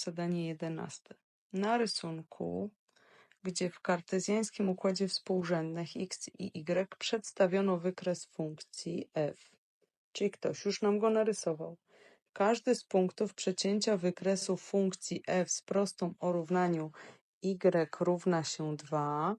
Zadanie jedenaste. Na rysunku, gdzie w kartezjańskim układzie współrzędnych x i y przedstawiono wykres funkcji f, czyli ktoś już nam go narysował. Każdy z punktów przecięcia wykresu funkcji f z prostą o równaniu y równa się 2.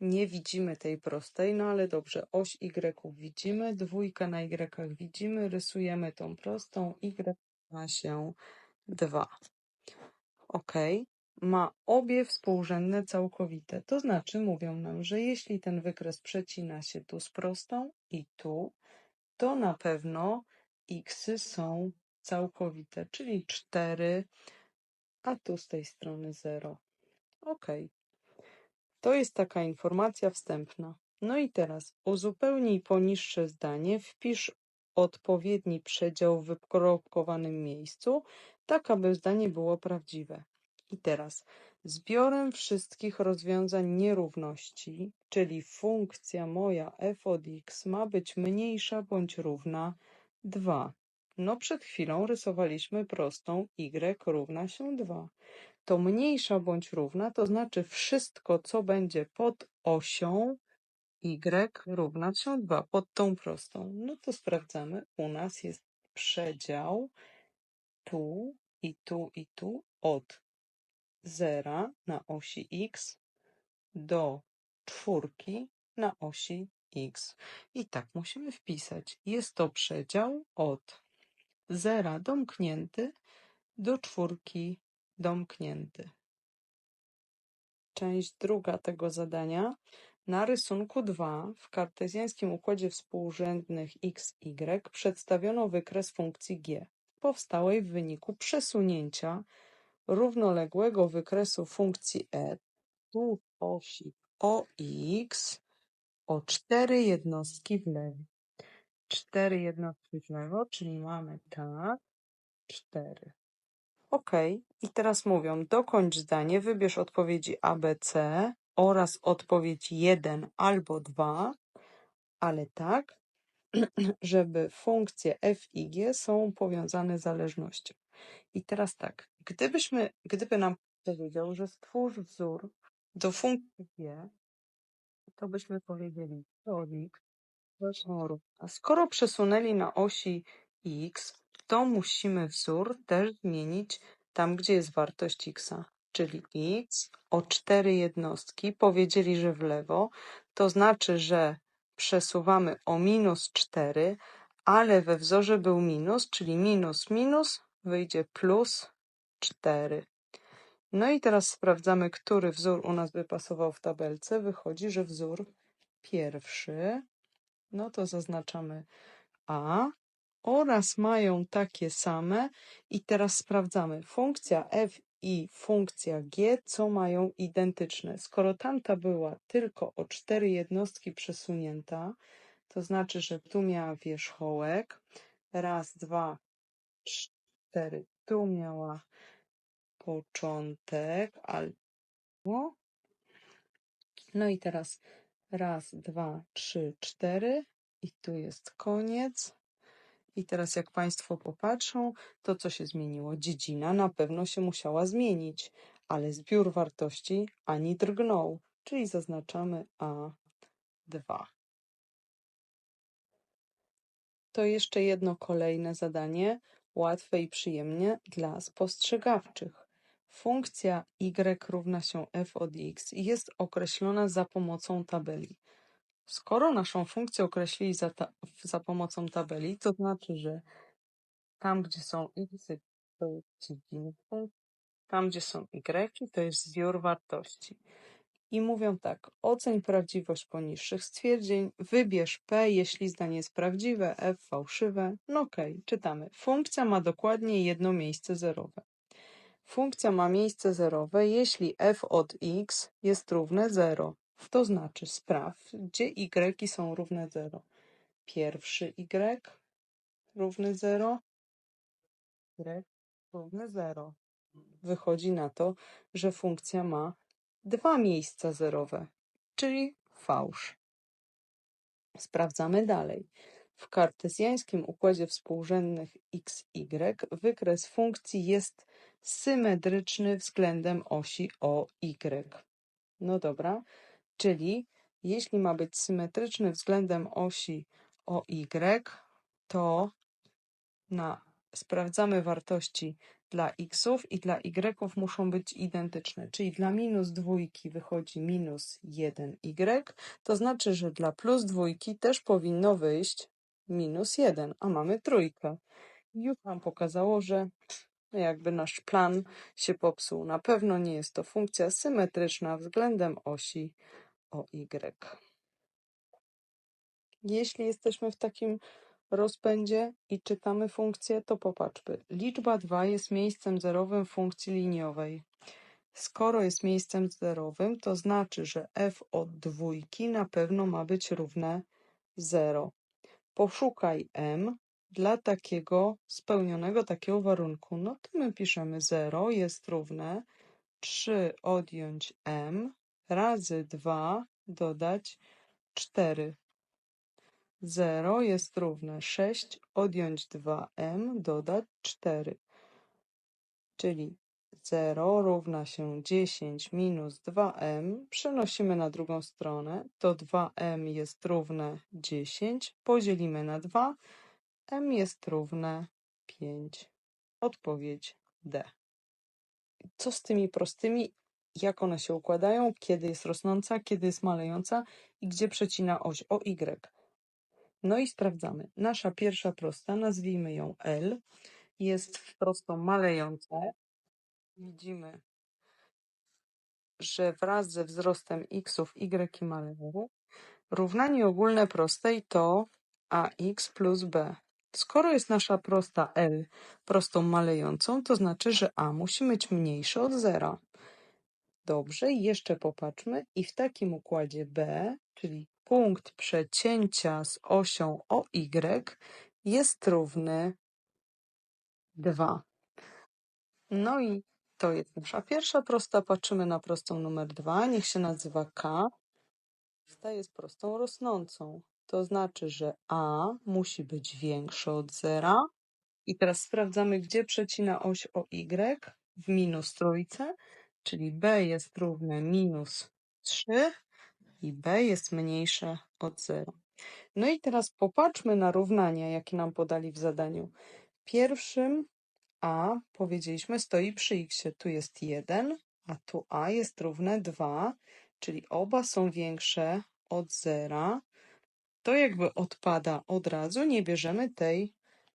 Nie widzimy tej prostej, no ale dobrze, oś y widzimy, dwójkę na y widzimy, rysujemy tą prostą, y równa się 2. OK. Ma obie współrzędne całkowite. To znaczy mówią nam, że jeśli ten wykres przecina się tu z prostą i tu, to na pewno x są całkowite, czyli 4, a tu z tej strony 0. OK. To jest taka informacja wstępna. No i teraz uzupełnij poniższe zdanie, wpisz odpowiedni przedział w wykropkowanym miejscu, tak aby zdanie było prawdziwe. I teraz zbiorem wszystkich rozwiązań nierówności, czyli funkcja moja f od x ma być mniejsza bądź równa 2. No przed chwilą rysowaliśmy prostą y równa się 2. To mniejsza bądź równa, to znaczy wszystko, co będzie pod osią y równa się 2, pod tą prostą. No to sprawdzamy. U nas jest przedział tu i tu i tu od zera na osi x do czwórki na osi x. I tak musimy wpisać. Jest to przedział od zera domknięty do czwórki domknięty. Część druga tego zadania. Na rysunku 2 w kartezjańskim układzie współrzędnych x, y przedstawiono wykres funkcji g, powstałej w wyniku przesunięcia równoległego wykresu funkcji e tu osi ox o cztery jednostki w lewo. Cztery jednostki w lewo, czyli mamy tak, cztery. OK. I teraz mówią, dokończ zdanie, wybierz odpowiedzi A, B, C oraz odpowiedź 1 albo 2, ale tak, żeby funkcje f i g są powiązane zależnością. I teraz tak, gdybyśmy, gdyby nam powiedział, że stwórz wzór do funkcji g, to byśmy powiedzieli, to x, a skoro przesunęli na osi x, to musimy wzór też zmienić tam, gdzie jest wartość x, czyli x o cztery jednostki. Powiedzieli, że w lewo, to znaczy, że przesuwamy o minus 4, ale we wzorze był minus, czyli minus minus wyjdzie plus 4. No i teraz sprawdzamy, który wzór u nas by pasował w tabelce. Wychodzi, że wzór pierwszy, no to zaznaczamy A oraz mają takie same. I teraz sprawdzamy. Funkcja f i funkcja g, co mają identyczne. Skoro tamta była tylko o cztery jednostki przesunięta, to znaczy, że tu miała wierzchołek. Raz, dwa, cztery. Tu miała początek albo. No i teraz raz, dwa, trzy, cztery. I tu jest koniec. I teraz jak Państwo popatrzą, to co się zmieniło? Dziedzina na pewno się musiała zmienić, ale zbiór wartości ani drgnął, czyli zaznaczamy A2. To jeszcze jedno kolejne zadanie, łatwe i przyjemnie dla spostrzegawczych. Funkcja y równa się f od x jest określona za pomocą tabeli. Skoro naszą funkcję określili za, ta, za pomocą tabeli, to znaczy, że tam, gdzie są x, to jest tam, gdzie są y, to jest zbiór wartości. I mówią tak, oceń prawdziwość poniższych stwierdzeń, wybierz P, jeśli zdanie jest prawdziwe, F fałszywe. No okej, okay, czytamy. Funkcja ma dokładnie jedno miejsce zerowe. Funkcja ma miejsce zerowe, jeśli f od x jest równe 0. To znaczy spraw, gdzie y są równe 0. Pierwszy y równy 0, y równy 0. Wychodzi na to, że funkcja ma dwa miejsca zerowe, czyli fałsz. Sprawdzamy dalej. W kartezjańskim układzie współrzędnych x, y wykres funkcji jest symetryczny względem osi o, y. No dobra, czyli jeśli ma być symetryczny względem osi o, y, to na, sprawdzamy wartości dla xów i dla y muszą być identyczne, czyli dla minus dwójki wychodzi minus 1y, to znaczy, że dla plus dwójki też powinno wyjść minus 1, a mamy trójkę. Już nam pokazało, że jakby nasz plan się popsuł. Na pewno nie jest to funkcja symetryczna względem osi o y. Jeśli jesteśmy w takim rozpędzie i czytamy funkcję, to popatrzmy. Liczba 2 jest miejscem zerowym funkcji liniowej. Skoro jest miejscem zerowym, to znaczy, że f od dwójki na pewno ma być równe 0. Poszukaj m dla takiego spełnionego takiego warunku. No to my piszemy 0 jest równe 3 odjąć m razy 2 dodać 4. 0 jest równe 6 odjąć 2m dodać 4. Czyli 0 równa się 10 minus 2m. Przenosimy na drugą stronę. To 2m jest równe 10. Podzielimy na 2. m jest równe 5. Odpowiedź D. Co z tymi prostymi? Jak one się układają? Kiedy jest rosnąca, kiedy jest malejąca i gdzie przecina oś o y? No i sprawdzamy. Nasza pierwsza prosta, nazwijmy ją L, jest prostą malejącą. Widzimy, że wraz ze wzrostem xów y maleją. Równanie ogólne prostej to ax plus b. Skoro jest nasza prosta L prostą malejącą, to znaczy, że a musi być mniejsze od zera. Dobrze, jeszcze popatrzmy. I w takim układzie b, czyli punkt przecięcia z osią OY jest równy 2. No i to jest nasza pierwsza prosta. Patrzymy na prostą numer 2. Niech się nazywa K. Ta jest prostą rosnącą. To znaczy, że A musi być większe od zera. I teraz sprawdzamy, gdzie przecina oś o Y w minus trójce, czyli B jest równe minus 3 i b jest mniejsze od 0. No i teraz popatrzmy na równania, jakie nam podali w zadaniu. Pierwszym a, powiedzieliśmy, stoi przy x. Tu jest 1, a tu a jest równe 2, czyli oba są większe od 0. To jakby odpada od razu, nie bierzemy tej,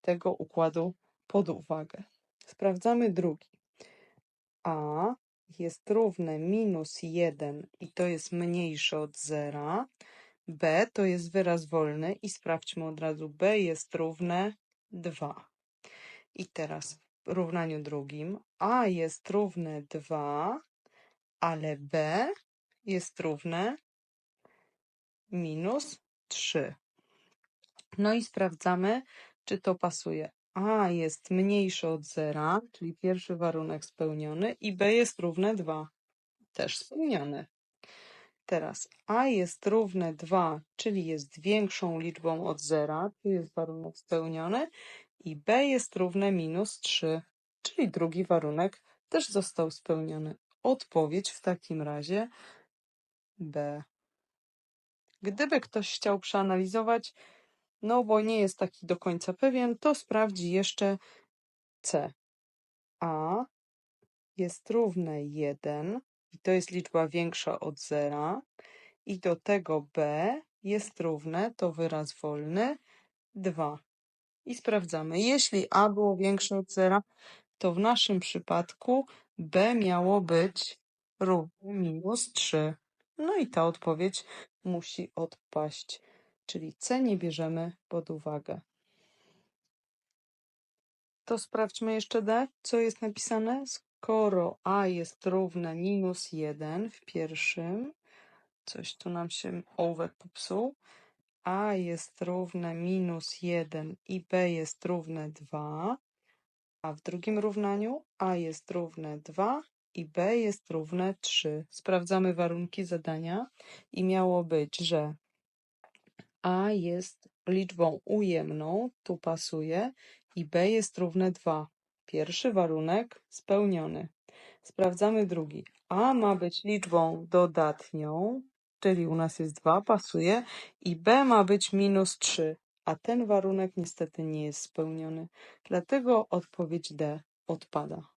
tego układu pod uwagę. Sprawdzamy drugi. a jest równe minus 1 i to jest mniejsze od zera. b to jest wyraz wolny i sprawdźmy od razu, b jest równe 2. I teraz w równaniu drugim a jest równe 2, ale b jest równe minus 3. No i sprawdzamy, czy to pasuje a jest mniejsze od zera, czyli pierwszy warunek spełniony, i b jest równe 2, też spełniony. Teraz a jest równe 2, czyli jest większą liczbą od zera, tu jest warunek spełniony, i b jest równe minus 3, czyli drugi warunek też został spełniony. Odpowiedź w takim razie B. Gdyby ktoś chciał przeanalizować no bo nie jest taki do końca pewien, to sprawdzi jeszcze C. A jest równe 1 i to jest liczba większa od zera i do tego B jest równe, to wyraz wolny, 2. I sprawdzamy. Jeśli A było większe od zera, to w naszym przypadku B miało być równe minus 3. No i ta odpowiedź musi odpaść czyli C nie bierzemy pod uwagę. To sprawdźmy jeszcze D, co jest napisane. Skoro A jest równe minus 1 w pierwszym, coś tu nam się ołówek popsuł, A jest równe minus 1 i B jest równe 2, a w drugim równaniu A jest równe 2 i B jest równe 3. Sprawdzamy warunki zadania i miało być, że a jest liczbą ujemną, tu pasuje, i b jest równe 2. Pierwszy warunek spełniony. Sprawdzamy drugi. a ma być liczbą dodatnią, czyli u nas jest 2, pasuje, i b ma być minus 3, a ten warunek niestety nie jest spełniony. Dlatego odpowiedź D odpada.